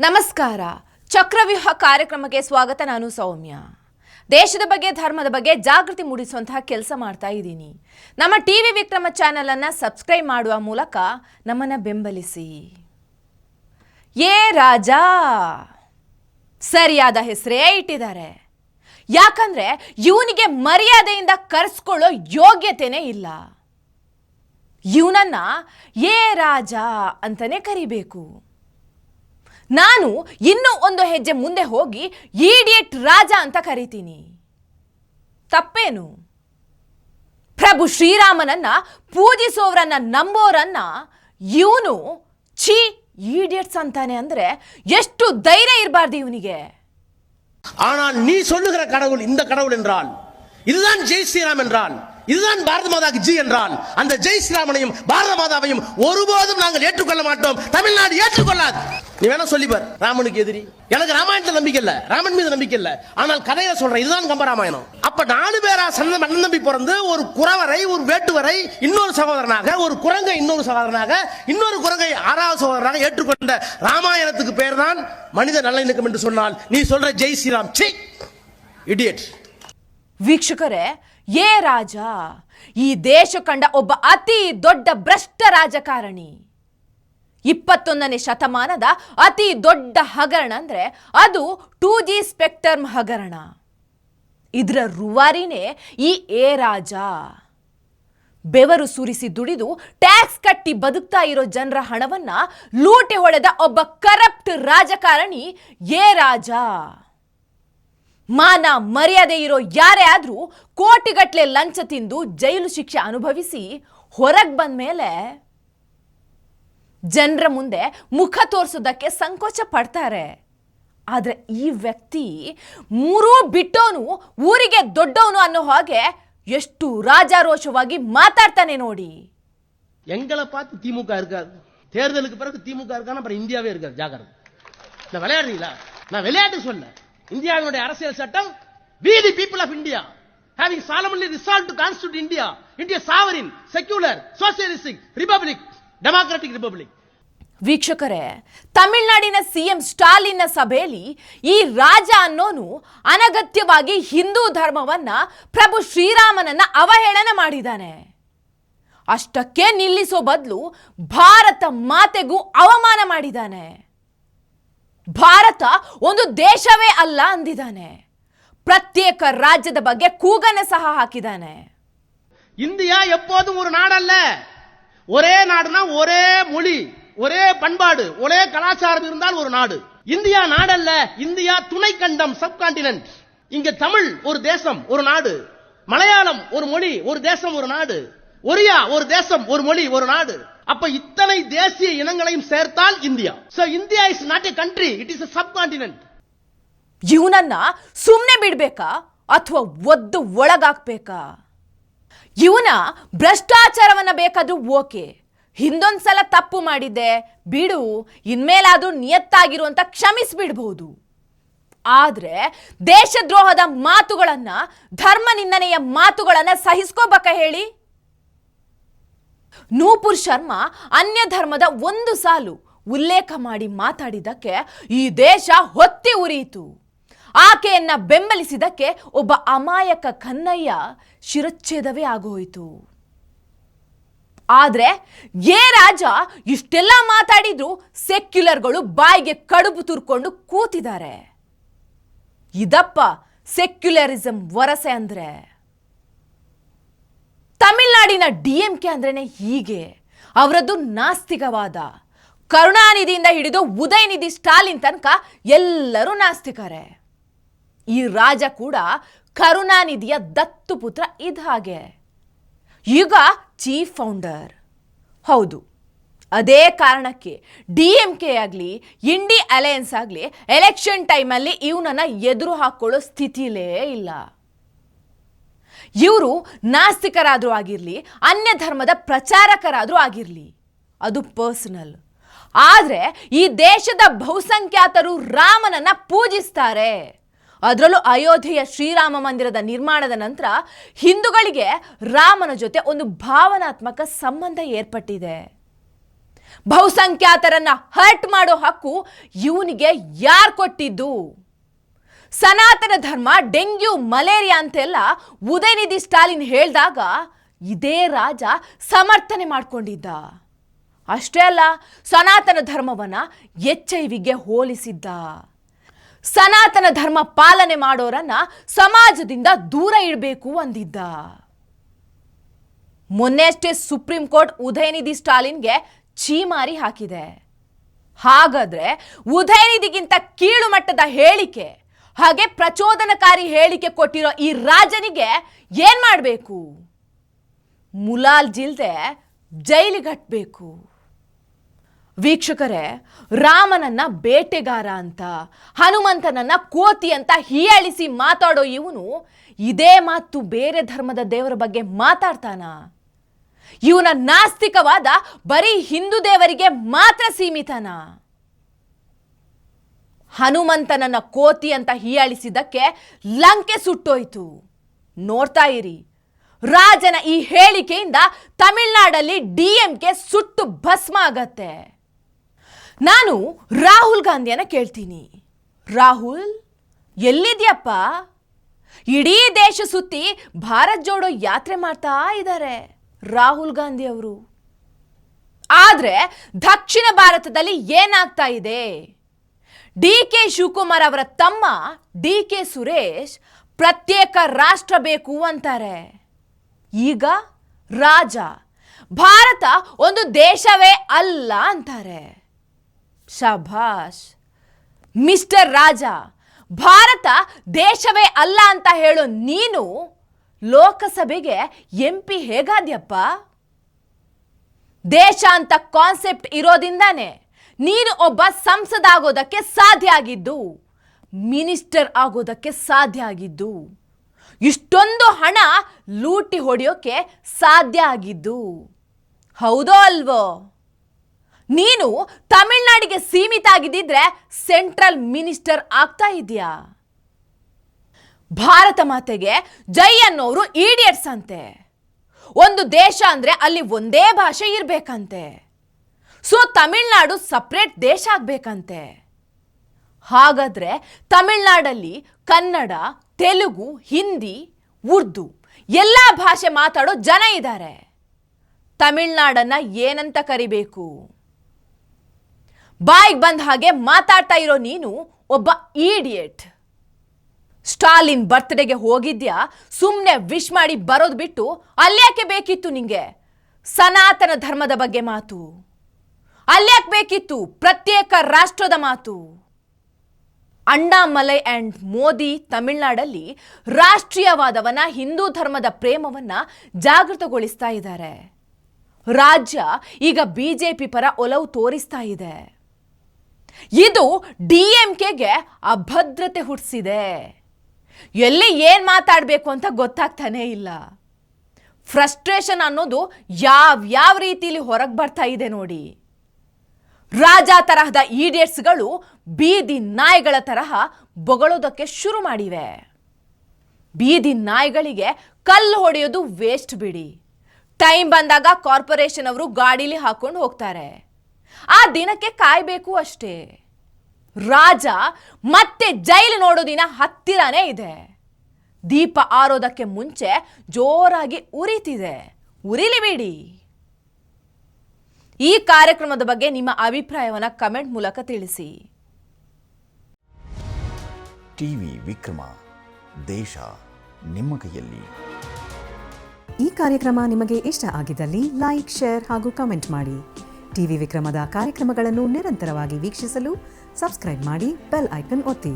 ನಮಸ್ಕಾರ. ಚಕ್ರವ್ಯೂಹ ಕಾರ್ಯಕ್ರಮಕ್ಕೆ ಸ್ವಾಗತ ನಾನು ಸೌಮ್ಯ. ದೇಶದ ಬಗ್ಗೆ, ಧರ್ಮದ ಬಗ್ಗೆ ಜಾಗೃತಿ ಮೂಡಿಸುವಂತಹ ಕೆಲಸ ಮಾಡ್ತಾ ಇದ್ದೀನಿ. ನಮ್ಮ ಟಿ ವಿ ವಿಕ್ರಮ ಚಾನೆಲ್ ಅನ್ನ ಸಬ್ಸ್ಕ್ರೈಬ್ ಮಾಡುವ ಮೂಲಕ ನಮ್ಮನ್ನ ಬೆಂಬಲಿಸಿ. ಏ ರಾಜ! ಸರಿಯಾದ ಹೆಸರೇ ಇಟ್ಟಿದ್ದಾರೆ. ಯಾಕಂದ್ರೆ ಇವನಿಗೆ ಮರ್ಯಾದೆಯಿಂದ ಕರೆಸ್ಕೊಳ್ಳೋ ಯೋಗ್ಯತೆನೇ ಇಲ್ಲ. ಇವನನ್ನ ಏ ರಾಜ ಅಂತಲೇ ಕರಿಬೇಕು. ನಾನು ಇನ್ನೂ ಒಂದು ಹೆಜ್ಜೆ ಮುಂದೆ ಹೋಗಿ ಈಡಿಯಟ್ ರಾಜ ಅಂತ ಕರಿತೀನಿ ತಪ್ಪೇನು ಪ್ರಭು ಶ್ರೀರಾಮನನ್ನ ಪೂಜಿಸೋರನ್ನ ನಂಬೋರನ್ನ ಇವನು ಛೀ ಈಡಿಯಟ್ಸ್ ಅಂತಾನೆ ಅಂದ್ರೆ ಎಷ್ಟು ಧೈರ್ಯ ಇರಬಾರ್ದು ಇವನಿಗೆ ஆனால் நீ சொல்லுகிற கடவுள் இந்த கடவுள் என்றால் இதுதான் ஜெய் ஸ்ரீராம் என்றால் இதுதான் பாரத மாதாக்கு ஜி என்றால் அந்த ஜெய் ஸ்ரீராமனையும் பாரத மாதாவையும் ஒருபோதும் நாங்கள் ஏற்றுக்கொள்ள மாட்டோம் தமிழ்நாடு ஏற்றுக்கொள்ளாது நீ வேணா சொல்லிப்பார் ராமனுக்கு எதிரி எனக்கு ராமாயணத்துல நம்பிக்கை இல்ல ராமன் மீது நம்பிக்கை இல்ல ஆனால் கதையை சொல்றேன் இதுதான் கம்பராமாயணம் அப்ப நாலு பேரா சந்த மண்ணன் தம்பி பிறந்து ஒரு குறவரை ஒரு வேட்டுவரை இன்னொரு சகோதரனாக ஒரு குரங்கை இன்னொரு சகோதரனாக இன்னொரு குரங்கை ஆறாவது சகோதரனாக ஏற்றுக்கொண்ட ராமாயணத்துக்கு பேர் தான் மனித நல்லிணக்கம் என்று சொன்னால் நீ சொல்ற ஜெய் ஸ்ரீராம் சி ಇಡಿಯಟ್ ವೀಕ್ಷಕರೇ ಏ ರಾಜ, ಈ ದೇಶ ಕಂಡ ಒಬ್ಬ ಅತಿ ದೊಡ್ಡ ಭ್ರಷ್ಟ ರಾಜಕಾರಣಿ. ಇಪ್ಪತ್ತೊಂದನೇ ಶತಮಾನದ ಅತಿ ದೊಡ್ಡ ಹಗರಣ ಅಂದರೆ ಅದು ಟೂ ಜಿ ಸ್ಪೆಕ್ಟರ್ಮ್ ಹಗರಣ. ಇದರ ರುವಾರಿನೇ ಈ ಎ ರಾಜ. ಬೆವರು ಸುರಿಸಿ ದುಡಿದು ಟ್ಯಾಕ್ಸ್ ಕಟ್ಟಿ ಬದುಕ್ತಾ ಇರೋ ಜನರ ಹಣವನ್ನ ಲೂಟಿ ಹೊಡೆದ ಒಬ್ಬ ಕರಪ್ಟ್ ರಾಜಕಾರಣಿ ಎ ರಾಜ. ಮಾನ ಮರ್ಯಾದೆ ಇರೋ ಯಾರೇ ಆದ್ರೂ ಕೋಟಿಗಟ್ಲೆ ಲಂಚ ತಿಂದು ಜೈಲು ಶಿಕ್ಷೆ ಅನುಭವಿಸಿ ಹೊರಗೆ ಬಂದ ಮೇಲೆ ಜನರ ಮುಂದೆ ಮುಖ ತೋರಿಸೋದಕ್ಕೆ ಸಂಕೋಚ ಪಡ್ತಾರೆ ಆದ್ರೆ ಈ ವ್ಯಕ್ತಿ ಮೂರೂ ಬಿಟ್ಟೋನು ಊರಿಗೆ ದೊಡ್ಡವನು ಅನ್ನೋ ಹಾಗೆ ಎಷ್ಟು ರಾಜಾರೋಷವಾಗಿ ಮಾತಾಡ್ತಾನೆ ನೋಡಿ எங்களை பார்த்து திமுக இருக்காது தேர்தலுக்கு பிறகு திமுக இருக்கான்னு அப்புறம் இந்தியாவே இருக்காது ஜாகிரதை நான் விளையாடுறீங்களா நான் விளையாட்டு சொல்ல இந்தியாவினுடைய அரசியல் சட்டம் we the people of india having solemnly resolved to constitute india india sovereign secular socialistic republic democratic republic ವೀಕ್ಷಕರೇ ತಮಿಳುನಾಡಿನ ಸಿಎಂ ಸ್ಟಾಲಿನ್ನ ಸಭೆಯಲ್ಲಿ ಈ ರಾಜ ಅನ್ನೋನು ಅನಗತ್ಯವಾಗಿ ಹಿಂದೂ ಧರ್ಮವನ್ನ ಪ್ರಭು ಶ್ರೀರಾಮನನ್ನ ಅವಹೇಳನ ಮಾಡಿದ್ದಾನೆ ಅಷ್ಟಕ್ಕೆ ನಿಲ್ಲಿಸೋ ಬದಲು ಭಾರತ ಮಾತೆಗೂ ಅವಮಾನ ಮಾಡಿದ್ದಾನೆ ಭಾರತ ಒಂದು ದೇಶವೇ ಅಲ್ಲ ಅಂದಿದ್ದಾನೆ ಪ್ರತ್ಯೇಕ ರಾಜ್ಯದ ಬಗ್ಗೆ ಕೂಗನೆ ಸಹ ಹಾಕಿದ್ದಾನೆ இந்தியா எப்போதும் ஒரு நாடல்ல ஒரே நாடுனா ஒரே மொழி ஒரே பண்பாடு ஒரே கலாச்சாரம் இருந்தால் ஒரு நாடு இந்தியா நாடல்ல இந்தியா துணை கண்டம் சப்கான்டினென்ட் இங்க தமிழ் ஒரு தேசம் ஒரு நாடு மலையாளம் ஒரு மொழி ஒரு தேசம் ஒரு நாடு ஒரியா ஒரு தேசம் ஒரு மொழி ஒரு நாடு அப்ப இத்தனை தேசிய இனங்களையும் சேர்த்தால் India so India is not a country it is a subcontinent ಇವನನ್ನ ಸುಮ್ಮನೆ ಬಿಡ್ಬೇಕಾ ಅಥವಾ ಒದ್ದು ಒಳಗಾಕ್ಬೇಕಾ ಇವನ ಭ್ರಷ್ಟಾಚಾರವನ್ನ ಬೇಕಾದ್ರೂ ಓಕೆ ಹಿಂದೊಂದ್ಸಲ ತಪ್ಪು ಮಾಡಿದ್ದೆ ಬಿಡು ಇನ್ಮೇಲಾದ್ರೂ ನಿಯತ್ತಾಗಿರುವಂತ ಕ್ಷಮಿಸ್ಬಿಡ್ಬಹುದು ಆದ್ರೆ ದೇಶದ್ರೋಹದ ಮಾತುಗಳನ್ನ ಧರ್ಮ ನಿಂದನೆಯ ಮಾತುಗಳನ್ನ ಸಹಿಸ್ಕೋಬೇಕ ಹೇಳಿ ನೂಪುರ್ ಶರ್ಮಾ ಅನ್ಯ ಧರ್ಮದ ಒಂದು ಸಾಲು ಉಲ್ಲೇಖ ಮಾಡಿ ಮಾತಾಡಿದ್ದಕ್ಕೆ ಈ ದೇಶ ಹೊತ್ತಿ ಉರಿಯಿತು. ಆಕೆಯನ್ನ ಬೆಂಬಲಿಸಿದಕ್ಕೆ ಒಬ್ಬ ಅಮಾಯಕ ಕನ್ನಯ್ಯ ಶಿರಚ್ಛೇದವೇ ಆಗೋಯಿತು. ಆದ್ರೆ ಏ ರಾಜ ಇಷ್ಟೆಲ್ಲ ಮಾತಾಡಿದ್ರು ಸೆಕ್ಯುಲರ್ಗಳು ಬಾಯಿಗೆ ಕಡುಬು ತುರ್ಕೊಂಡು ಕೂತಿದ್ದಾರೆ. ಇದಪ್ಪ ಸೆಕ್ಯುಲರಿಸಂ ವರಸೆ ಅಂದ್ರೆ. ತಮಿಳ್ನಾಡಿನ ಡಿ ಎಂ ಕೆ ಅಂದ್ರೇನೆ ಹೀಗೆ. ಅವರದ್ದು ನಾಸ್ತಿಕವಾದ. ಕರುಣಾನಿಧಿಯಿಂದ ಹಿಡಿದು ಉದಯನಿಧಿ ಸ್ಟಾಲಿನ್ ತನಕ ಎಲ್ಲರೂ ನಾಸ್ತಿಕರೇ. ಈ ರಾಜ ಕೂಡ ಕರುಣಾನಿಧಿಯ ದತ್ತು ಪುತ್ರ ಹಾಗೆ. ಈಗ ಚೀಫ್ ಫೌಂಡರ್. ಹೌದು, ಅದೇ ಕಾರಣಕ್ಕೆ ಡಿ ಎಂ ಕೆ ಆಗಲಿ, ಇಂಡಿ ಅಲಯನ್ಸ್ ಆಗಲಿ, ಎಲೆಕ್ಷನ್ ಟೈಮಲ್ಲಿ ಇವನನ್ನು ಎದುರು ಹಾಕ್ಕೊಳ್ಳೋ ಸ್ಥಿತಿಲೇ ಇಲ್ಲ. ಇವರು ನಾಸ್ತಿಕರಾದರೂ ಆಗಿರಲಿ, ಅನ್ಯ ಧರ್ಮದ ಪ್ರಚಾರಕರಾದರೂ ಆಗಿರಲಿ. ಅದು ಪರ್ಸನಲ್. ಆದರೆ ಈ ದೇಶದ ಬಹುಸಂಖ್ಯಾತರು ರಾಮನನ್ನ ಪೂಜಿಸ್ತಾರೆ. ಅದರಲ್ಲೂ ಅಯೋಧ್ಯೆಯ ಶ್ರೀರಾಮ ಮಂದಿರದ ನಿರ್ಮಾಣದ ನಂತರ ಹಿಂದೂಗಳಿಗೆ ರಾಮನ ಜೊತೆ ಒಂದು ಭಾವನಾತ್ಮಕ ಸಂಬಂಧ ಏರ್ಪಟ್ಟಿದೆ. ಬಹುಸಂಖ್ಯಾತರನ್ನ ಹರ್ಟ್ ಮಾಡೋ ಹಕ್ಕು ಇವನಿಗೆ ಯಾರು ಕೊಟ್ಟಿದ್ದು? ಸನಾತನ ಧರ್ಮ, ಡೆಂಗ್ಯೂ, ಮಲೇರಿಯಾ ಅಂತೆಲ್ಲ ಉದಯನಿಧಿ ಸ್ಟಾಲಿನ್ ಹೇಳಿದಾಗ ಇದೇ ರಾಜ ಸಮರ್ಥನೆ ಮಾಡ್ಕೊಂಡಿದ್ದ. ಅಷ್ಟೇ ಅಲ್ಲ, ಸನಾತನ ಧರ್ಮವನ್ನ ಎಚ್ ಐ ವಿಗೆ ಹೋಲಿಸಿದ್ದ. ಸನಾತನ ಧರ್ಮ ಪಾಲನೆ ಮಾಡೋರನ್ನ ಸಮಾಜದಿಂದ ದೂರ ಇಡಬೇಕು ಅಂದಿದ್ದ. ಮೊನ್ನೆಷ್ಟೇ ಸುಪ್ರೀಂ ಕೋರ್ಟ್ ಉದಯನಿಧಿ ಸ್ಟಾಲಿನ್ಗೆ ಛೀಮಾರಿ ಹಾಕಿದೆ. ಹಾಗಾದ್ರೆ ಉದಯನಿಧಿಗಿಂತ ಕೀಳು ಮಟ್ಟದ ಹೇಳಿಕೆ ಹಾಗೆ ಪ್ರಚೋದನಕಾರಿ ಹೇಳಿಕೆ ಕೊಟ್ಟಿರೋ ಈ ರಾಜನಿಗೆ ಏನ್ ಮಾಡಬೇಕು? ಮುಲಾಲ್ ಜಿಲ್ದೆ ಜೈಲಿಗಟ್ಬೇಕು ವೀಕ್ಷಕರೇ, ರಾಮನನ್ನ ಬೇಟೆಗಾರ ಅಂತ, ಹನುಮಂತನನ್ನ ಕೋತಿ ಅಂತ ಹೀಯಾಳಿಸಿ ಮಾತಾಡೋ ಇವನು ಇದೇ ಮಾತು ಬೇರೆ ಧರ್ಮದ ದೇವರ ಬಗ್ಗೆ ಮಾತಾಡ್ತಾನ? ಇವನ ನಾಸ್ತಿಕವಾದ ಬರೀ ಹಿಂದೂ ದೇವರಿಗೆ ಮಾತ್ರ ಸೀಮಿತನ? ಹನುಮಂತನನ್ನ ಕೋತಿ ಅಂತ ಹೀಯಾಳಿಸಿದ್ದಕ್ಕೆ ಲಂಕೆ ಸುಟ್ಟೋಯ್ತು. ನೋಡ್ತಾ ಇರಿ, ರಾಜನ ಈ ಹೇಳಿಕೆಯಿಂದ ತಮಿಳ್ನಾಡಲ್ಲಿ ಡಿಎಂಕೆ ಸುಟ್ಟು ಭಸ್ಮ ಆಗತ್ತೆ. ನಾನು ರಾಹುಲ್ ಗಾಂಧಿಯನ್ನ ಕೇಳ್ತೀನಿ. ರಾಹುಲ್, ಎಲ್ಲಿದ್ಯಪ್ಪ? ಇಡೀ ದೇಶ ಸುತ್ತಿ ಭಾರತ್ ಜೋಡೋ ಯಾತ್ರೆ ಮಾಡ್ತಾ ಇದ್ದಾರೆ ರಾಹುಲ್ ಗಾಂಧಿ ಅವರು. ಆದರೆ ದಕ್ಷಿಣ ಭಾರತದಲ್ಲಿ ಏನಾಗ್ತಾ ಇದೆ? ಡಿ ಕೆ ಶಿವಕುಮಾರ್ ಅವರ ತಮ್ಮ ಡಿ ಕೆ ಸುರೇಶ್ ಪ್ರತ್ಯೇಕ ರಾಷ್ಟ್ರ ಬೇಕು ಅಂತಾರೆ. ಈಗ ರಾಜ, ಭಾರತ ಒಂದು ದೇಶವೇ ಅಲ್ಲ ಅಂತಾರೆ. ಶಭಾಷ್, ಮಿಸ್ಟರ್ ರಾಜ, ಭಾರತ ದೇಶವೇ ಅಲ್ಲ ಅಂತ ಹೇಳೋ ನೀನು ಲೋಕಸಭೆಗೆ ಎಂ ಪಿ ಹೇಗಾದ್ಯಪ್ಪ? ದೇಶ ಅಂತ ಕಾನ್ಸೆಪ್ಟ್ ಇರೋದಿಂದಾನೆ. ನೀನು ಒಬ್ಬ ಸಂಸದ ಆಗೋದಕ್ಕೆ ಸಾಧ್ಯ ಆಗಿದ್ದು, ಮಿನಿಸ್ಟರ್ ಆಗೋದಕ್ಕೆ ಸಾಧ್ಯ ಆಗಿದ್ದು, ಇಷ್ಟೊಂದು ಹಣ ಲೂಟಿ ಹೊಡೆಯೋಕ್ಕೆ ಸಾಧ್ಯ ಆಗಿದ್ದು. ಹೌದೋ ಅಲ್ವೋ? ನೀನು ತಮಿಳ್ನಾಡಿಗೆ ಸೀಮಿತ ಆಗಿದ್ದಿದ್ರೆ ಸೆಂಟ್ರಲ್ ಮಿನಿಸ್ಟರ್ ಆಗ್ತಾ ಇದೆಯಾ ಭಾರತ ಮಾತೆಗೆ ಜೈ ಅನ್ನೋರು ಈಡಿಯಟ್ಸ್ ಅಂತೆ. ಒಂದು ದೇಶ ಅಂದ್ರೆ ಅಲ್ಲಿ ಒಂದೇ ಭಾಷೆ ಇರ್ಬೇಕಂತೆ. ಸೊ ತಮಿಳ್ನಾಡು ಸಪ್ರೇಟ್ ದೇಶ ಆಗ್ಬೇಕಂತೆ. ಹಾಗಾದ್ರೆ ತಮಿಳ್ನಾಡಲ್ಲಿ ಕನ್ನಡ, ತೆಲುಗು, ಹಿಂದಿ, ಉರ್ದು ಎಲ್ಲ ಭಾಷೆ ಮಾತಾಡೋ ಜನ ಇದ್ದಾರೆ ತಮಿಳ್ನಾಡನ್ನ ಏನಂತ ಕರಿಬೇಕು? ಬಾಯಿಗೆ ಬಂದ ಹಾಗೆ ಮಾತಾಡ್ತಾ ಇರೋ ನೀನು ಒಬ್ಬ ಈಡಿಯಟ್ ಸ್ಟಾಲಿನ್ ಬರ್ತ್ಡೇಗೆ ಹೋಗಿದ್ಯಾ? ಸುಮ್ಮನೆ ವಿಶ್ ಮಾಡಿ ಬರೋದು ಬಿಟ್ಟು ಅಲ್ಯಾಕೆ ಬೇಕಿತ್ತು ನಿಂಗೆ? ಸನಾತನ ಧರ್ಮದ ಬಗ್ಗೆ ಮಾತು. ಅಲ್ಯಾಕೆ ಬೇಕಿತ್ತು? ಪ್ರತ್ಯೇಕ ರಾಷ್ಟ್ರದ ಮಾತು. ಅಣ್ಣಾಮಲೈ ಅಂಡ್ ಮೋದಿ ತಮಿಳ್ನಾಡಲ್ಲಿ ರಾಷ್ಟ್ರೀಯವಾದವನ ಹಿಂದೂ ಧರ್ಮದ ಪ್ರೇಮವನ್ನ ಜಾಗೃತಗೊಳಿಸ್ತಾ ಇದ್ದಾರೆ. ರಾಜ್ಯ ಈಗ ಬಿಜೆಪಿ ಪರ ಒಲವು ತೋರಿಸ್ತಾ ಇದೆ. ಇದು ಡಿಎಂಕೆಗೆ ಅಭದ್ರತೆ ಹುಟ್ಟಿಸಿದೆ ಎಲ್ಲಿ ಏನು ಮಾತಾಡಬೇಕು ಅಂತ ಗೊತ್ತಾಗ್ತಾನೇ ಇಲ್ಲ. ಫ್ರಸ್ಟ್ರೇಷನ್ ಅನ್ನೋದು ಯಾವ್ಯಾವ ಯಾವ ರೀತಿಲಿ ಹೊರಗೆ ಬರ್ತಾ ಇದೆ ನೋಡಿ. ರಾಜ ತರಹದ ಈಡಿಯಟ್ಸ್ಗಳು ಬೀದಿ ನಾಯಿಗಳ ತರಹ ಬೊಗಳೋದಕ್ಕೆ ಶುರು ಮಾಡಿವೆ. ಬೀದಿ ನಾಯಿಗಳಿಗೆ ಕಲ್ಲು ಹೊಡೆಯೋದು ವೇಸ್ಟ್ ಬಿಡಿ. ಟೈಮ್ ಬಂದಾಗ ಕಾರ್ಪೊರೇಷನ್ ಅವರು ಗಾಡೀಲಿ ಹಾಕೊಂಡು ಹೋಗ್ತಾರೆ. ಆ ದಿನಕ್ಕೆ ಕಾಯಬೇಕು ಅಷ್ಟೇ. ರಾಜ ಮತ್ತೆ ಜೈಲು ನೋಡೋ ದಿನ ಹತ್ತಿರನೇ ಇದೆ. ದೀಪ ಆರೋದಕ್ಕೆ ಮುಂಚೆ ಜೋರಾಗಿ ಉರಿತಿದೆ. ಉರಿಲಿ ಬಿಡಿ. ಈ ಕಾರ್ಯಕ್ರಮದ ಬಗ್ಗೆ ನಿಮ್ಮ ಅಭಿಪ್ರಾಯವನ್ನು ಕಮೆಂಟ್ ಮೂಲಕ ತಿಳಿಸಿ. ಟಿವಿ ವಿಕ್ರಮ ದೇಶ ನಿಮ್ಮ ಕೈಯಲ್ಲಿ. ಈ ಕಾರ್ಯಕ್ರಮ ನಿಮಗೆ ಇಷ್ಟ ಆಗಿದ್ದಲ್ಲಿ ಲೈಕ್ ಶೇರ್ ಹಾಗೂ ಕಮೆಂಟ್ ಮಾಡಿ. ಟಿವಿ ವಿಕ್ರಮದ ಕಾರ್ಯಕ್ರಮಗಳನ್ನು ನಿರಂತರವಾಗಿ ವೀಕ್ಷಿಸಲು ಸಬ್ಸ್ಕ್ರೈಬ್ ಮಾಡಿ ಬೆಲ್ ಐಕನ್ ಒತ್ತಿ.